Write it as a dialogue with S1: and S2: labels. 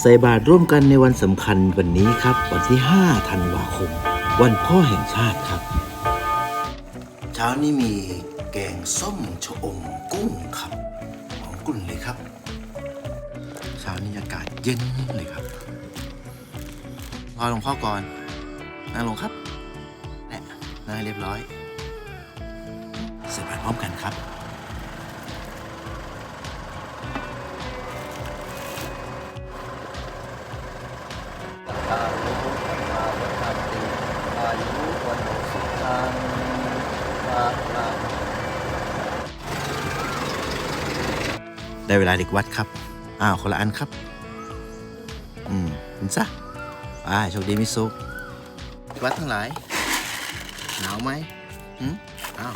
S1: ใส่บาตรร่วมกันในวันสำคัญวันนี้ครับ วันที่ 5 ธันวาคม วันพ่อแห่งชาติครับ เช้านี้มีแกงส้มชะอมกุ้งครับหอมกลุ่นเลยครับ เช้านี้อากาศเย็นเลยครับรอหลวงพ่อก่อนนั่งลงครับแนะนั่งให้เรียบร้อยใส่บาตรพร้อมกันครับา
S2: โลธรรมาวัฏติอายุวันสุขังภาลัง
S1: ได้เวลาเด็กวัดครับ อ้าวคนละอันครับ อืมคุณซะไปโชคดีมิสุวัดทั้งหลาย หนาวไหมหืมอ้าว